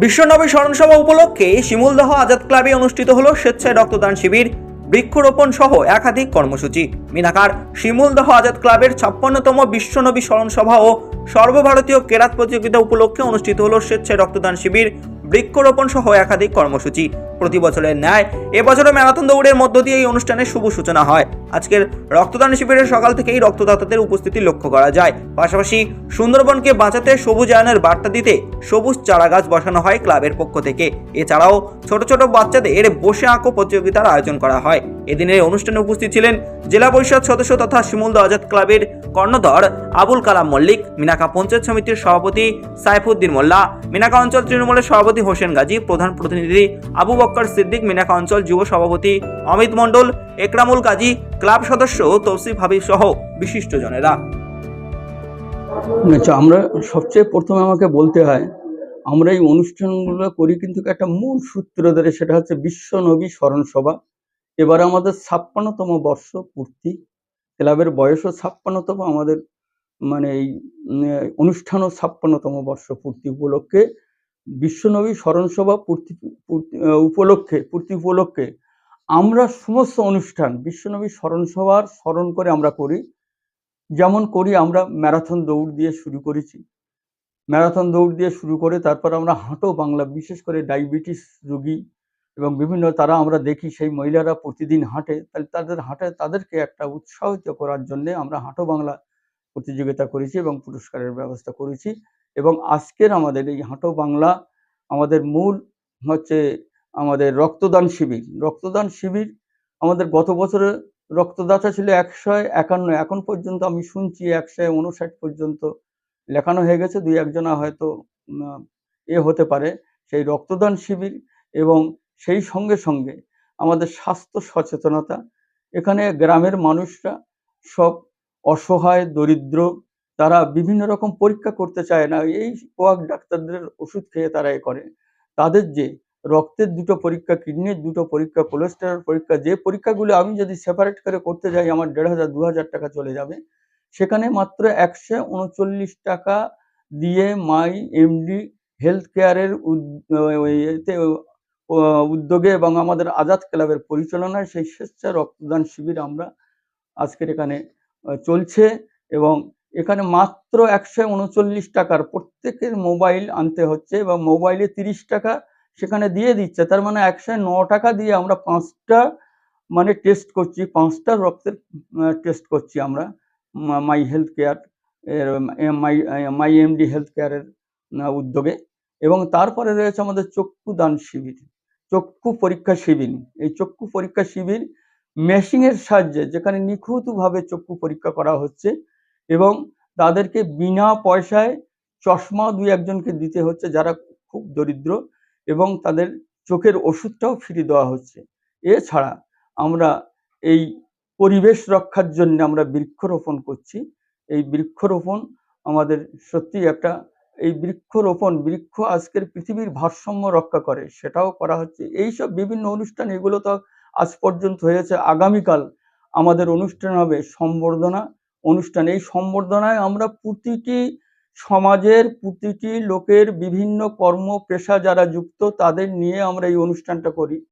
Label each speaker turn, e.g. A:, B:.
A: বিশ্বনবী স্মরণসভা উপলক্ষে শিমুলদহ আজাদ ক্লাবে অনুষ্ঠিত হল স্বেচ্ছায় রক্তদান শিবির, বৃক্ষরোপণ সহ একাধিক কর্মসূচি। মিনাকার শিমুলদহ আজাদ ক্লাবের ছাপ্পান্নতম বিশ্বনবী স্মরণসভা ও সর্বভারতীয় কেরাত প্রতিযোগিতা উপলক্ষে অনুষ্ঠিত হল স্বেচ্ছায় রক্তদান শিবির, বৃক্ষরোপণ সহ একাধিক কর্মসূচি। প্রতি বছরের ন্যায়। এবছরও ম্যারাথন দৌড়ের মধ্য দিয়ে এই অনুষ্ঠানের শুভ সূচনা হয়। আজকের রক্তদান শিবিরের সকাল থেকেই রক্তদাতাদের উপস্থিতি লক্ষ্য করা যায়। পাশাপাশি সুন্দরবনকে বাঁচাতে সবুজায়নের বার্তা দিতে সবুজ চারাগাছ বসানো হয় ক্লাবের পক্ষ থেকে। এছাড়াও ছোট ছোট বাচ্চাদের বসে আঁকো প্রতিযোগিতার আয়োজন করা হয়। এদিনের অনুষ্ঠানে উপস্থিত ছিলেন জেলা পরিষদ সদস্য তথা শিমুলদ আজাদ ক্লাবের কর্ণধর আবুল কালাম মল্লিক, মিনাকা পঞ্চায়েত সমিতির সভাপতি সাইফুদ্দিন মোল্লা, মিনাকা অঞ্চল তৃণমূলের সভাপতি হোসেন গাজী, প্রধান প্রতিনিধি আবু বক্কর সিদ্দিক, মিনাকা অঞ্চল যুব সভাপতি অমিত মণ্ডল, একরামুল কাজী, ক্লাব সদস্য তৌসিফ হাবিব সহ বিশিষ্টজনেরা।
B: আচ্ছা আমরা সবচেয়ে প্রথমে আমাকে বলতে হয়, আমরা এই অনুষ্ঠানগুলো করি কিন্তু একটা মূল সূত্র ধরে, সেটা হচ্ছে বিশ্ব নবী স্মরণ সভা এবার আমাদের ছাপ্পান্নতম বর্ষ পূর্তি। ক্লাবের বয়সও ছাপ্পান্নতম, আমাদের মানে এই অনুষ্ঠানও ছাপ্পান্নতম বর্ষ পূর্তি উপলক্ষে। বিশ্বনবী স্মরণসভা পূর্তি- উপলক্ষে, পূর্তি উপলক্ষে আমরা সমস্ত অনুষ্ঠান বিশ্বনবী স্মরণসভার স্মরণ করে আমরা করি। যেমন করি আমরা ম্যারাথন দৌড় দিয়ে শুরু করেছি। ম্যারাথন দৌড় দিয়ে শুরু করে তারপর আমরা হাঁটো বাংলা, বিশেষ করে ডায়াবেটিস রোগী এবং বিভিন্ন তারা আমরা দেখি সেই মহিলারা প্রতিদিন হাঁটে, তাহলে তাদের হাঁটে, তাদেরকে একটা উৎসাহিত করার জন্য আমরা হাঁটো বাংলা প্রতিযোগিতা করেছি এবং পুরস্কারের ব্যবস্থা করেছি। এবং আজকের আমাদের এই হাঁটো বাংলা আমাদের মূল হচ্ছে আমাদের রক্তদান শিবির। রক্তদান শিবির আমাদের গত বছরে রক্তদাতা ছিল একশো একান্ন। এখন পর্যন্ত আমি শুনছি একশো উনষাট পর্যন্ত লেখানো হয়ে গেছে। দুই একজনা হয়তো এ হতে পারে। সেই রক্তদান শিবির এবং সেই সঙ্গে সঙ্গে আমাদের স্বাস্থ্য সচেতনতা, এখানে গ্রামের মানুষরা সব অসহায়, দরিদ্র, তারা বিভিন্ন রকম পরীক্ষা করতে চায় না, এই কোয়াক ডাক্তারদের ওষুধ খেয়ে তারা এ করে। তাদের যে রক্তের দুটো পরীক্ষা, কিডনির দুটো পরীক্ষা কোলেস্টেরল পরীক্ষা, যে পরীক্ষাগুলো আমি যদি সেপারেট করে করতে যাই, আমার দেড় হাজার, দু হাজার টাকা চলে যাবে। সেখানে মাত্র একশো উনচল্লিশ টাকা দিয়ে মাই এমডি হেলথ কেয়ারের উদ্যোগে এবং আমাদের আজাদ ক্লাবের পরিচালনায় সেই স্বেচ্ছা রক্তদান শিবির আমরা আজকের এখানে চলছে এবং এখানে মাত্র একশো উনচল্লিশ টাকার প্রত্যেকের মোবাইল আনতে হচ্ছে এবং মোবাইলে তিরিশ টাকা সেখানে দিয়ে দিচ্ছে। তার মানে একশো ন টাকা দিয়ে আমরা পাঁচটা মানে টেস্ট করছি, পাঁচটা রক্তের টেস্ট করছি আমরা my health care my my MD health কেয়ারের উদ্যোগে। এবং তারপরে রয়েছে আমাদের চক্ষু দান শিবির, চক্ষু পরীক্ষা শিবির। এই চক্ষু পরীক্ষা শিবির মেশিনের সাহায্যে যেখানে নিখুঁতভাবে চক্ষু পরীক্ষা করা হচ্ছে এবং তাদেরকে বিনা পয়সায় চশমা দুই একজনকে দিতে হচ্ছে যারা খুব দরিদ্র এবং তাদের চোখের ওষুধটাও ফিরিয়ে দেওয়া হচ্ছে। এছাড়া আমরা এই পরিবেশ রক্ষার জন্য আমরা বৃক্ষরোপণ করছি। এই বৃক্ষরোপণ আমাদের সত্যি একটা এই বৃক্ষরোপণ, বৃক্ষ আজকের পৃথিবীর ভারসাম্য রক্ষা করে। সেটাও করা হচ্ছে। এই সব বিভিন্ন অনুষ্ঠান, এগুলো তো আজ পর্যন্ত হয়েছে। আগামীকাল আমাদের অনুষ্ঠান হবে সম্বর্ধনা অনুষ্ঠান। এই সম্বর্ধনায় আমরা প্রতিটি সমাজের, প্রতিটি লোকের বিভিন্ন কর্ম পেশা যারা যুক্ত, তাদের নিয়ে আমরা এই অনুষ্ঠানটা করি।